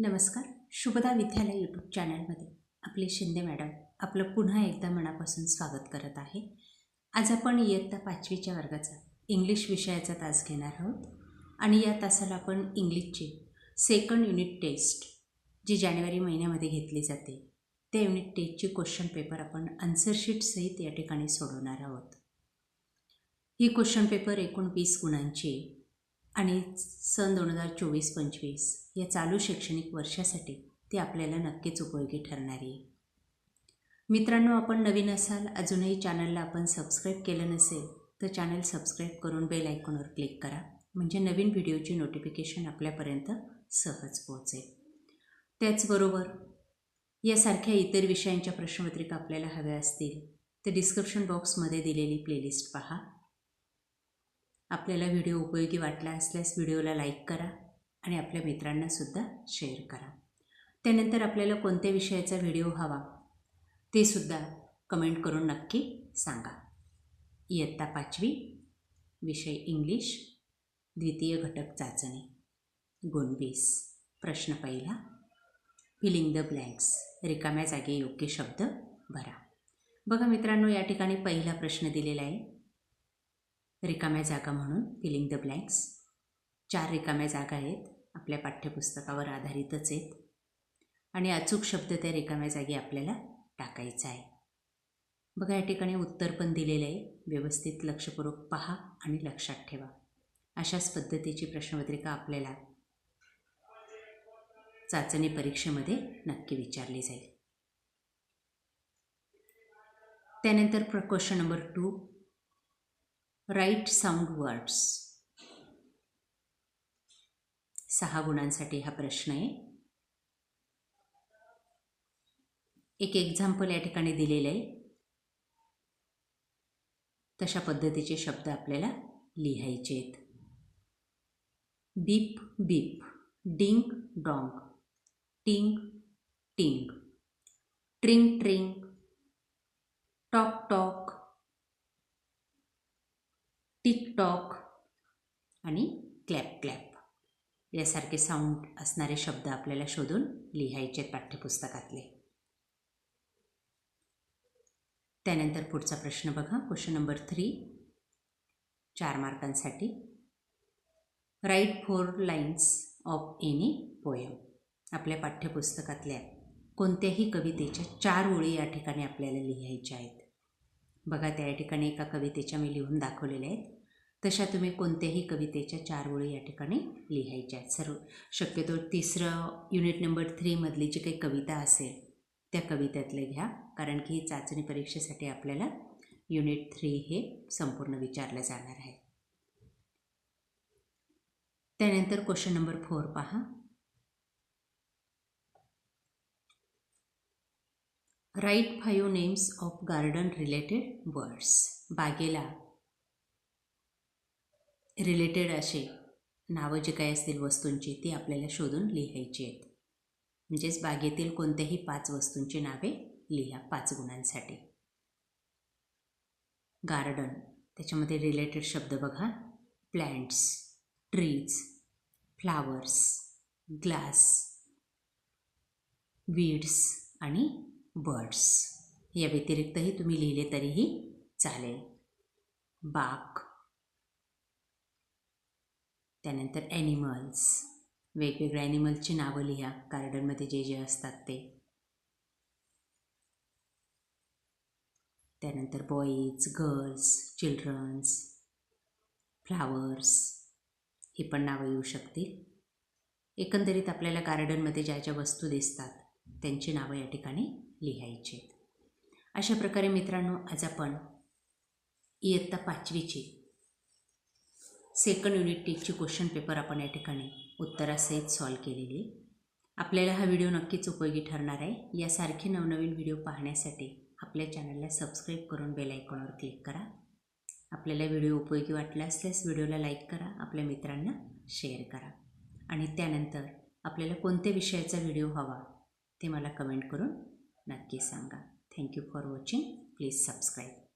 नमस्कार. शुभदा विद्यालय यूट्यूब चॅनलमध्ये आपले शिंदे मॅडम आपलं पुन्हा एकदा मनापासून स्वागत करत आहे. आज आपण इयत्ता पाचवीच्या वर्गाचा इंग्लिश विषयाचा तास घेणार आहोत आणि या तासाला आपण इंग्लिशची सेकंड युनिट टेस्ट जी जानेवारी महिन्यामध्ये घेतली जाते त्या युनिट टेस्टची क्वेश्चन पेपर आपण आन्सरशीटसहित या ठिकाणी सोडवणार आहोत. ही क्वेश्चन पेपर एकूण वीस गुणांची आहे. आणि सन दोन हजार चोवीस पंचवीस या चालू शैक्षणिक वर्षासाठी ती आपल्याला नक्कीच उपयोगी ठरणारी आहे. मित्रांनो आपण नवीन असाल अजूनही चॅनलला आपण सबस्क्राईब केलं नसेल तर चॅनल सबस्क्राईब करून बेल आयकॉनवर क्लिक करा म्हणजे नवीन व्हिडिओची नोटिफिकेशन आपल्यापर्यंत सहज पोहोचेल. त्याचबरोबर यासारख्या इतर विषयांच्या प्रश्नपत्रिका आपल्याला हव्या असतील तर डिस्क्रिप्शन बॉक्समध्ये दिलेली प्लेलिस्ट पहा. आपल्याला व्हिडिओ उपयोगी वाटला असल्यास व्हिडिओला लाईक करा आणि आपल्या मित्रांनासुद्धा शेअर करा. त्यानंतर आपल्याला कोणत्या विषयाचा व्हिडिओ हवा ते सुद्धा कमेंट करून नक्की सांगा. इयत्ता पाचवी विषय इंग्लिश द्वितीय घटक चाचणी. गुण वीस प्रश्न पहिला. फिलिंग द ब्लँक्स रिकाम्या जागे योग्य शब्द भरा. बघा मित्रांनो या ठिकाणी पहिला प्रश्न दिलेला आहे. रिकाम्या जागा म्हणून फिलिंग द ब्लँक्स चार रिकाम्या जागा आहेत. आपल्या पाठ्यपुस्तकावर आधारितच आहेत. आणि अचूक शब्द त्या रिकाम्या जागी आपल्याला टाकायचा आहे. बघा या ठिकाणी उत्तर पण दिलेलं आहे. व्यवस्थित लक्षपूर्वक पहा आणि लक्षात ठेवा. अशाच पद्धतीची प्रश्नपत्रिका आपल्याला चाचणी परीक्षेमध्ये नक्की विचारली जाईल. त्यानंतर प्र number two write sound words. सहा गुणांसाठी हा प्रश्न आहे. एक एक्झाम्पल या ठिकाणी दिलेलं आहे. तशा पद्धतीचे शब्द आपल्याला लिहायचे आहेत. Beep beep. Ding dong. Ting ting. Tring tring. Tock tock. Ticktock आणि क्लॅप क्लॅप यासारखे साऊंड असणारे शब्द आपल्याला शोधून लिहायचे आहेत पाठ्यपुस्तकातले. त्यानंतर पुढचा प्रश्न बघा. क्वेश्चन नंबर थ्री चार मार्कांसाठी. Write four lines of any poem आपल्या पाठ्यपुस्तकातल्या कोणत्याही कवितेच्या चार ओळी या ठिकाणी आपल्याला लिहायच्या आहेत. बघा त्या ठिकाणी एका कवितेच्या मी लिहून दाखवलेल्या आहेत. तशा तुम्ही कोणत्याही कवितेच्या चार ओळी या ठिकाणी लिहायच्या आहेत. सर्व शक्यतो तिसरं युनिट नंबर थ्रीमधली जी काही कविता असेल त्या कवितेतले घ्या. कारण की चाचणी परीक्षेसाठी आपल्याला युनिट थ्री हे संपूर्ण विचारलं जाणार आहे. त्यानंतर क्वेश्चन नंबर फोर पहा. Write five names of garden related words बागेला. रिलेटेड असे. नावं जे काही असतील वस्तूंची ती आपल्याला शोधून लिहायची आहेत. म्हणजेच बागेतील कोणत्याही पाच वस्तूंची नावे लिहा पाच गुणांसाठी. गार्डन त्याच्यामध्ये रिलेटेड शब्द बघा. Plants trees flowers grass weeds आणि बर्ड्स. या व्यतिरिक्तही तुम्ही लिहिले तरीही चालेल. बाक त्यानंतर ॲनिमल्स वेगवेगळ्या ॲनिमल्सची नावं लिहा. गार्डनमध्ये जे जे असतात ते. त्यानंतर बॉईज गर्ल्स चिल्ड्रन्स फ्लावर्स ही पण नावं येऊ शकतील. एकंदरीत आपल्याला गार्डनमध्ये ज्या ज्या वस्तू दिसतात त्यांची नावं या ठिकाणी लिहायचे. आहेत अशा प्रकारे मित्रांनो आज आपण इयत्ता पाचवीची सेकंड युनिट टेकची क्वेश्चन पेपर आपण या ठिकाणी उत्तरासहित सॉल्व केलेली. आपल्याला हा व्हिडिओ नक्कीच उपयोगी ठरणार आहे. यासारखे नवनवीन व्हिडिओ पाहण्यासाठी आपल्या चॅनलला सबस्क्राईब करून बेल आयकॉनवर क्लिक करा. आपल्याला व्हिडिओ उपयोगी वाटला असल्यास व्हिडिओला लाईक करा आपल्या मित्रांना शेअर करा. आणि त्यानंतर आपल्याला कोणत्या विषयाचा व्हिडिओ हवा ते मला कमेंट करून नक्की सांगा. Thank you for watching please subscribe